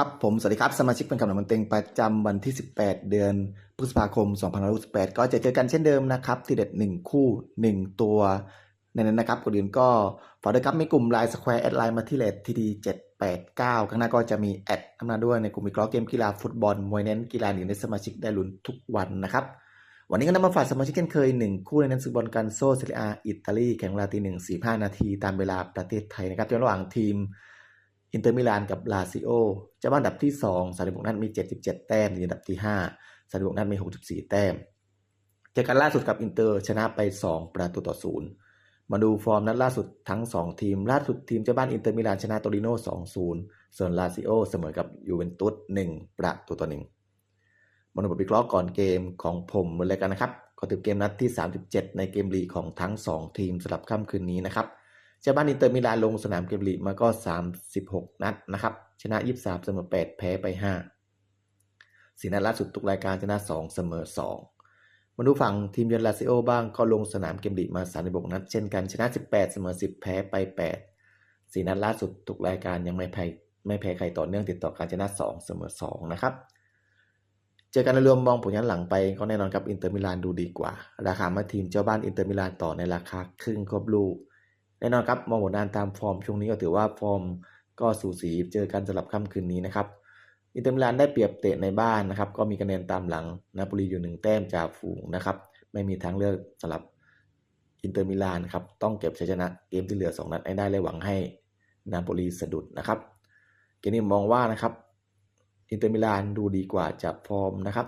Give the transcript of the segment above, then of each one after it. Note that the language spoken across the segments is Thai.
ครับผมสวัสดีครับสมาชิกเป็นกำลังมันเต็งประจำวันที่ 18 เดือนพฤษภาคม 2568 ก็จะเจอกันเช่นเดิมนะครับที่เด็ด 1 คู่ 1 ตัวในนั้นนะครับก่อนอื่นก็ฝากด้วยครับมีกลุ่มไลน์สแควร์แอดไลน์มาที่เลททีดี789ข้างหน้าก็จะมีแอดเข้ามาด้วยในกลุ่มมีกรอเกมกีฬาฟุตบอลมวยเน้นกีฬาหนึ่งในสมาชิกได้ลุ้นทุกวันนะครับ วันนี้ก็นำมาฝากสมาชิกกันเคย1คู่ในนั้นซุบอลกันโซเซเรียอิตาลีแข่งเวลาตีหนึ่งสี่ห้านาทีตามเวลาประเทศไทยนะครับระหว่างทีม อินเตอร์มิลานกับลาซิโอเจ้าบ้านดับที่2 36นัดมี 77 แต้มอยู่อันดับที่ 5 36นัดมี 64 แต้มเจอกันล่าสุดกับอินเตอร์ชนะไป 2 ประตูต่อ0มาดูฟอร์มนัดล่าสุดทั้ง 2 ทีม ล่าสุดทีมเจ้าบ้านอินเตอร์มิลานชนะโตริโน่2-0 ส่วนลาซิโอเสมอกับยูเวนตุส1ประตูต่อ1มาดูบทวิเคราะห์ก่อนเกมของผมเลยกันนะครับก็ถือเกมนัดที่ 37 ในเกมลีของทั้ง 2 ทีมสำหรับค่ำคืนนี้นะครับ เจ้าบ้านอินเตอร์มิลานลงสนามเกมลีกมาก็ 36 นัดนะครับ ชนะ 23 เสมอ 8 แพ้ไป 5สีนัดล่าสุดทุกรายการชนะ 2 เสมอ 2 มาดูฝั่งทีมเยือนลาซิโอบ้างก็ลงสนามเกมลีกมา 36 นัด เช่นกันชนะ 18 เสมอ 10 แพ้ไป 8สีนัดล่าสุดทุกรายการยังไม่แพ้ไม่แพ้ใครต่อเนื่องติดต่อการชนะ 2 เสมอ 2 นะครับเจอกันในรวมมองผลย้อนหลังไปก็แน่นอนครับอินเตอร์มิลานดูดีกว่า ราคามาทีมเจ้าบ้านอินเตอร์มิลานต่อในราคาครึ่งครบลูก แน่นอนครับมองผลงานตามฟอร์มช่วงนี้ก็ถือว่าฟอร์มก็สูสีเจอกันสำหรับค่ำคืนนี้นะครับอินเตอร์มิลานได้เปรียบเตะในบ้านนะครับ ก็มีคะแนนตามหลังนาโปลีอยู่หนึ่งแต้มจากฝูงนะครับ ไม่มีทางเลือกสำหรับอินเตอร์มิลานครับต้องเก็บชัยชนะเกมที่เหลือ 2 นัดให้ได้และหวังให้นาโปลีสะดุดนะครับเกมนี้มองว่านะครับอินเตอร์มิลานดูดีกว่าจากฟอร์มนะครับ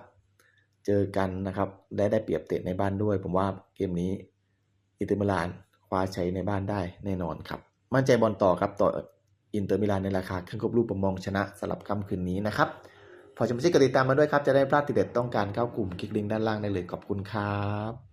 เจอกันนะครับและได้เปรียบเตะในบ้านด้วย ผมว่าเกมนี้อินเตอร์มิลาน คว้าใช้ในบ้านได้แน่นอนครับ มั่นใจบอลต่อครับต่ออินเตอร์มิลานในราคาครึ่งครบรูประมองชนะสำหรับค่ำคืนนี้นะครับพอชมชิกกติดตามมาด้วยครับ จะได้พลาดติดเด็ดต้องการเข้ากลุ่มคลิกลิงก์ด้านล่างได้เลยขอบคุณครับ